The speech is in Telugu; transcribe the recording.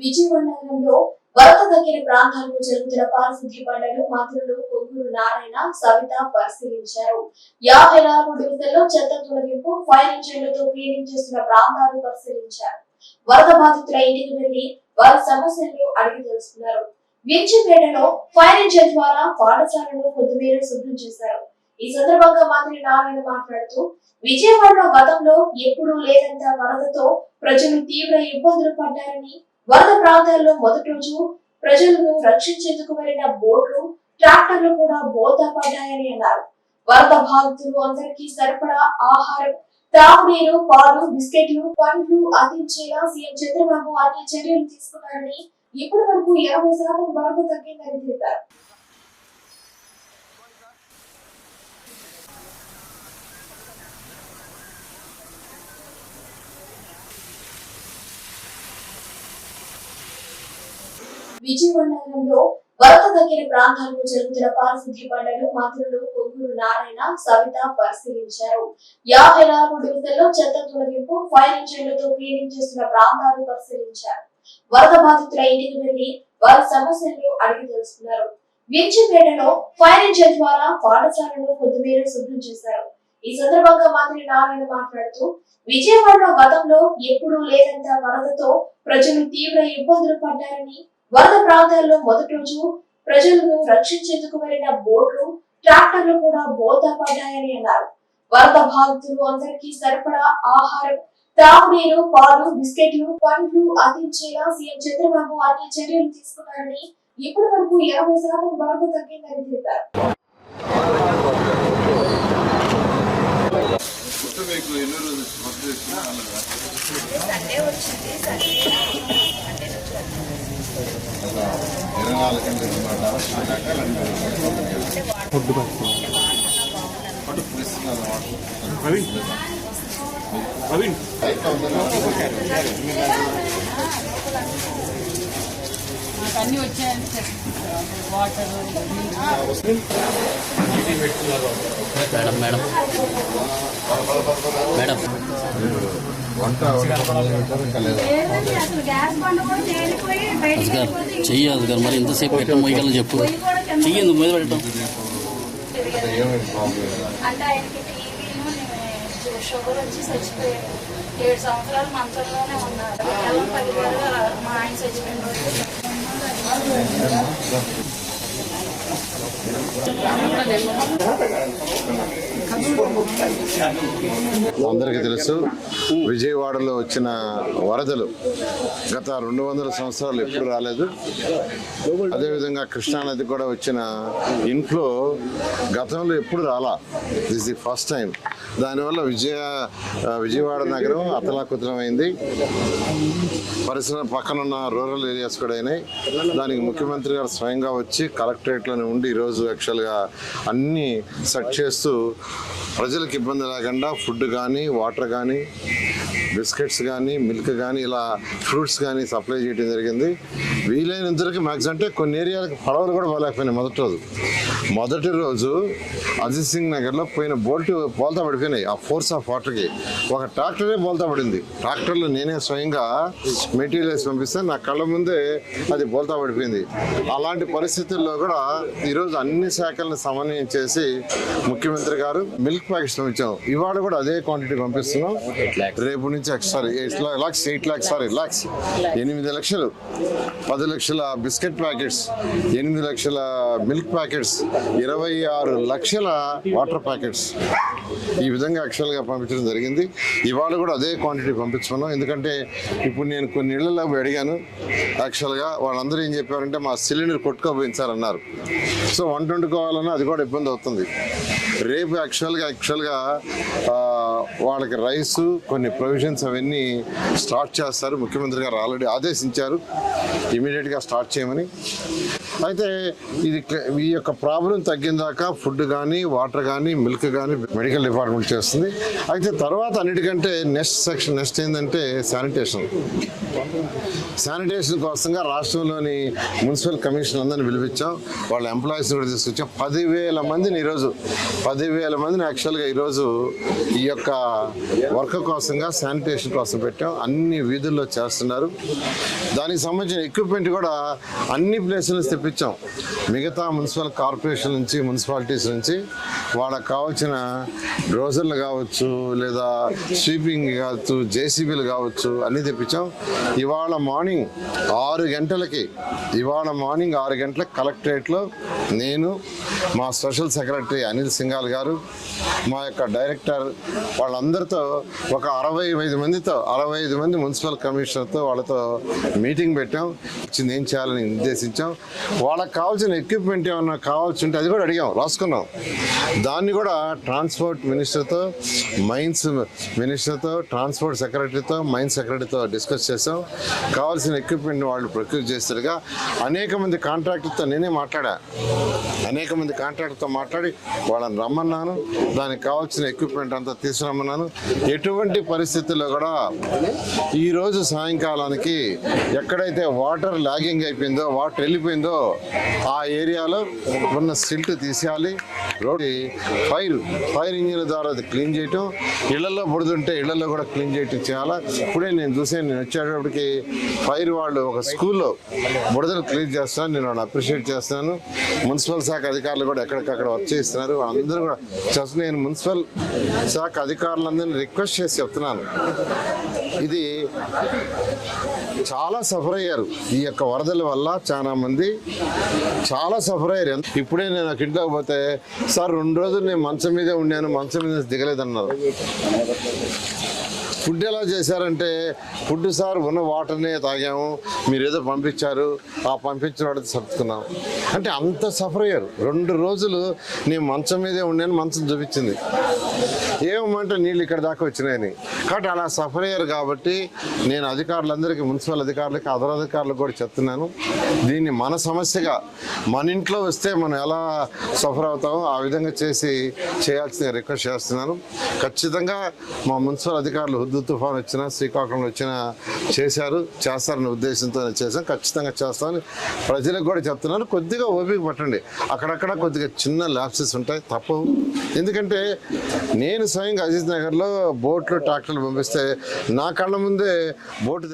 విజయవాడ నగరంలో వరద తగ్గిన ప్రాంతాల్లో జరుగుతున్న పారిశుద్ధ్య పనులను మంత్రులు పొంగూరు నారాయణ సవిత పరిశీలించారు. యాభై నాలుగు డివిజన్లో చెత్త తొలగింపు ఫైర్ ఇంజన్లతో క్లీనింగ్ చేస్తున్న ప్రాంతాలు పరిశీలించారు. వరద బాధితుల ఇంటికి వెళ్ళి వారి సమస్యలను అడిగి తెలుసుకున్నారు. వించిపేటలో ఫైర్ ఇంజన్ ద్వారా పాఠశాలను కొద్దిమేర శుభ్రం చేశారు. ఈ సందర్భంగా మంత్రి నారాయణ మాట్లాడుతూ విజయవాడలో గతంలో ఎప్పుడూ లేనంత వరదతో ప్రజలు తీవ్ర ఇబ్బందులు పడ్డారని వరద ప్రాంతాల్లో మొదటి రోజు ప్రజలను రక్షించేందుకు వెళ్ళిన బోట్లు ట్రాక్టర్లు కూడా బోల్తా పడ్డాయని అన్నారు. వరద బాధితులు అందరికీ సరిపడా ఆహారం తాగునీరు పాలు బిస్కెట్లు పండ్లు అందించేలా సీఎం చంద్రబాబు అన్ని చర్యలు తీసుకున్నారని ఇప్పటి వరకు ఇరవై శాతం వరద తగ్గిందని తెలిపారు. విజయవాడ నగరంలో వరద తగ్గిన ప్రాంతాలకు జరుగుతున్న పారిశుద్ధ్య పనులను మంత్రులు పొంగూరు నారాయణ సవిత పరిశీలించారు. యాభై నాలుగు డివిజన్లో చెత్త తొలగింపు ఫైర్ ఇంజన్లతో క్లీనింగ్ చేస్తున్న ప్రాంతాలు పరిశీలించారు. వరద బాధితుల ఇంటికి వెళ్ళి వారి సమస్యలను అడిగి తెలుసుకున్నారు. విజయపేటలో ఫైర్ ఇంజన్ ద్వారా పాఠశాలను కొద్దిమేర శుభ్రం చేశారు. ఈ సందర్భంగా మంత్రి నారాయణ మాట్లాడుతూ విజయవాడలో గతంలో ఎప్పుడూ లేనంత వరదతో ప్రజలు తీవ్ర ఇబ్బందులు పడ్డారని వరద ప్రాంతాల్లో మొదటి రోజు ప్రజలను రక్షించేందుకు వెళ్ళిన బోట్లు ట్రాక్టర్లు కూడా బోల్తా పడ్డాయని అన్నారు. వరద బాధితులు అందరికీ సరిపడా ఆహారం త్రాగునీరు పాలు బిస్కెట్లు పండ్లు అందించేలా సీఎం చంద్రబాబు అన్ని చర్యలు తీసుకున్నారని ఇప్పటి వరకు యాభై శాతం వరద తగ్గిందని తెలిపారు. మీకు ఎన్ని రోజులు వచ్చింది? సండే ఇరవై నాలుగు ప్రవీణ్ ప్రవీణ్ వచ్చాయని water madam madam. Madam. Asghar చెయ్యి అస్గార్ మరి ఇంతసేపు ఎట్లా మొయ్యగలను చెప్పు. చెయ్యి ఎందుకు మీద పెట్టడం షుగర్ వచ్చి చచ్చిపోయాడు. ఏడు సంవత్సరాలు మంచంలోనే ఉన్నారు. మా ఆయన చచ్చిపోయిన అందరికీ తెలుసు విజయవాడలో వచ్చిన వరదలు గత రెండు వందల సంవత్సరాలు ఎప్పుడు రాలేదు. అదేవిధంగా కృష్ణానది కూడా వచ్చిన ఇన్ఫ్లో గతంలో ఎప్పుడు రాలా? దిస్ ది ఫస్ట్ టైం దానివల్ల విజయ విజయవాడ నగరం అతలాకుతలమైంది. పరిసర పక్కనున్న రూరల్ ఏరియాస్ కూడా అయినాయి. దానికి ముఖ్యమంత్రి గారు స్వయంగా వచ్చి కలెక్టరేట్లోనే ఉండి ఈరోజు యాక్చువల్గా అన్నీ సెట్ చేస్తూ ప్రజలకు ఇబ్బంది లేకుండా ఫుడ్ కానీ వాటర్ కానీ బిస్కెట్స్ కానీ మిల్క్ కానీ ఇలా ఫ్రూట్స్ కానీ సప్లై చేయడం జరిగింది. వీలైనంతవరకు మ్యాక్స్ అంటే కొన్ని ఏరియాలకు పడవలు కూడా పోలేకపోయినాయి మొదటి రోజు. మొదటి రోజు అజిత్ సింగ్ నగర్లో పోయిన బోల్ట్ పోల్తా పడిపోయినాయి ఆ ఫోర్స్ ఆఫ్ వాటర్కి ఒక ట్రాక్టరే బోల్తా పడింది. ట్రాక్టర్లో నేనే స్వయంగా మెటీరియల్ వేసి పంపిస్తే నా కళ్ళ ముందే అది బోల్తా పడిపోయింది. అలాంటి పరిస్థితుల్లో కూడా ఈరోజు అన్ని శాఖలను సమన్వయం చేసి ముఖ్యమంత్రి గారు మిల్క్ ప్యాకెట్స్ పంపించాం. ఇవాళ కూడా అదే క్వాంటిటీ పంపిస్తున్నాం. రేపు నుంచి sorry eight lakhs eight lakhs sorry lakhs ఎనిమిది లక్షలు. పది లక్షల బిస్కెట్ ప్యాకెట్స్ ఎనిమిది లక్షల మిల్క్ ప్యాకెట్స్ ఇరవై ఆరు లక్షల వాటర్ ప్యాకెట్స్. ఈ విధంగా యాక్చువల్గా పంపించడం జరిగింది. ఇవాళ కూడా అదే క్వాంటిటీ పంపించుకున్నాం. ఎందుకంటే ఇప్పుడు నేను కొన్ని ఇళ్ళలో అడిగాను. యాక్చువల్గా వాళ్ళందరూ ఏం చెప్పారంటే మా సిలిండర్ కొట్టుకోపోయించారన్నారు సో వంట వండుకోవాలన్నా అది కూడా ఇబ్బంది అవుతుంది. రేపు యాక్చువల్గా యాక్చువల్గా వాళ్ళకి రైస్ కొన్ని ప్రొవిజన్స్ అవన్నీ స్టార్ట్ చేస్తారు. ముఖ్యమంత్రి గారు ఆల్రెడీ ఆదేశించారు. ఇమీడియట్గా స్టార్ట్ చేయమని. అయితే ఇది ఈ యొక్క ప్రాబ్లం తగ్గిందాక ఫుడ్ కానీ వాటర్ కానీ మిల్క్ కానీ మెడికల్ డిపార్ట్మెంట్ చేస్తుంది. అయితే తర్వాత అన్నిటికంటే నెక్స్ట్ సెక్షన్ నెక్స్ట్ ఏంటంటే శానిటేషన్ శానిటేషన్ కోసంగా రాష్ట్రంలోని మున్సిపల్ కమిషన్ అందరిని పిలిపించాం. వాళ్ళ ఎంప్లాయీస్ కూడా తీసుకొచ్చాం. పదివేల మందిని ఈరోజు పదివేల మందిని యాక్చువల్గా ఈరోజు ఈ యొక్క యొక్క వర్క్ కోసంగా శానిటేషన్ కోసం పెట్టాం. అన్ని వీధుల్లో చేస్తున్నారు. దానికి సంబంధించిన ఎక్విప్మెంట్ కూడా అన్ని ప్లేసుల నుంచి తెప్పించాం. మిగతా మున్సిపల్ కార్పొరేషన్ నుంచి మున్సిపాలిటీస్ నుంచి వాళ్ళకి కావాల్సిన డ్రోజర్లు కావచ్చు లేదా స్వీపింగ్ కావచ్చు జేసీబీలు కావచ్చు అన్నీ తెప్పించాం. ఇవాళ మార్నింగ్ ఆరు గంటలకి ఇవాళ మార్నింగ్ ఆరు గంటలకు కలెక్టరేట్లో నేను మా స్పెషల్ సెక్రటరీ అనిల్ సింఘాల్ గారు మా యొక్క డైరెక్టర్ వాళ్ళందరితో ఒక అరవై ఐదు మందితో అరవై ఐదు మంది మున్సిపల్ కమిషనర్తో వాళ్ళతో మీటింగ్ పెట్టాం. వచ్చింది ఏం చేయాలని నిర్దేశించాం. వాళ్ళకి కావాల్సిన ఎక్విప్మెంట్ ఏమన్నా కావాల్సి ఉంటే అది కూడా అడిగాం రాసుకున్నాం. దాన్ని కూడా ట్రాన్స్పోర్ట్ మినిస్టర్తో మైన్స్ మినిస్టర్తో ట్రాన్స్పోర్ట్ సెక్రటరీతో మైన్స్ సెక్రటరీతో డిస్కస్ చేసాం కావాల్సిన ఎక్విప్మెంట్ వాళ్ళు ప్రొక్యూర్ చేస్తారుగా అనేక మంది కాంట్రాక్టర్తో నేనే మాట్లాడా. అనేక మంది కాంట్రాక్టర్తో మాట్లాడి వాళ్ళని రమ్మన్నాను. దానికి కావాల్సిన ఎక్విప్మెంట్ అంతా తీసుకురమ్మన్నాను ఎటువంటి పరిస్థితుల్లో కూడా ఈరోజు సాయంకాలానికి ఎక్కడైతే వాటర్ లాగింగ్ అయిపోయిందో వాటర్ వెళ్ళిపోయిందో ఆ ఏరియాలో ఉన్న సిల్ట్ తీసేయాలి. రోడ్ ఫైర్ ఫైర్ ఇంజిన్ ద్వారా అది క్లీన్ చేయటం ఇళ్ళలో పడుతుంటే ఇళ్ళలో కూడా క్లీన్ చేయటం చేయాలా? ఇప్పుడే నేను చూసాను నేను వచ్చేటప్పటికి ఫైర్ వాళ్ళు ఒక స్కూల్లో బుడదలు క్లీన్ చేస్తాను నేను వాళ్ళని అప్రిషియేట్ చేస్తున్నాను మున్సిపల్ శాఖ అధికారులు కూడా ఎక్కడికక్కడ వర్క్ చేస్తున్నారు అందరూ కూడా నేను మున్సిపల్ శాఖ అధికారులందరినీ రిక్వెస్ట్ చేసి చెప్తున్నాను. ఇది చాలా సఫర్ అయ్యారు. ఈ యొక్క వరదల వల్ల చాలా మంది చాలా సఫర్ అయ్యారు. ఇప్పుడే నేను నాకు ఇంట్లోకి పోతే సార్ రెండు రోజులు నేను మంచం మీదే ఉన్నాను మంచం మీద దిగలేదన్నారు. ఫుడ్ ఎలా చేశారంటే ఫుడ్ సార్ ఉన్న వాటర్నే తాగాము. మీరు ఏదో పంపించారు. ఆ పంపించిన వాడితే సర్దుకున్నాం. అంటే అంత సఫర్ అయ్యారు. రెండు రోజులు నేను మంచం మీదే ఉన్నాను మంచం చూపించింది. ఏమంటే నీళ్ళు ఇక్కడ దాకా వచ్చినాయని. కాబట్టి అలా సఫర్ అయ్యారు కాబట్టి నేను అధికారులందరికీ మున్సిపల్ అధికారులకి అదర్ అధికారులకు కూడా చెప్తున్నాను. దీన్ని మన సమస్యగా మన ఇంట్లో వస్తే మనం ఎలా సఫర్ అవుతామో ఆ విధంగా చేసి చేయాల్సిన రిక్వెస్ట్ చేస్తున్నాను. ఖచ్చితంగా మా మున్సిపల్ అధికారులు హుద్దు తుఫాన్ వచ్చినా శ్రీకాకుళం వచ్చినా చేశారు. చేస్తారనే ఉద్దేశంతో చేశాం. ఖచ్చితంగా చేస్తామని ప్రజలకు కూడా చెప్తున్నాను. కొద్దిగా ఓపిక పట్టండి. అక్కడక్కడ కొద్దిగా చిన్న ల్యాప్సెస్ ఉంటాయి. తప్పవు. ఎందుకంటే నేను స్వయంగా అజిత్ నగర్లో బోట్లు ట్రాక్టర్లు పంపిస్తే నా కళ్ళ ముందే బోటు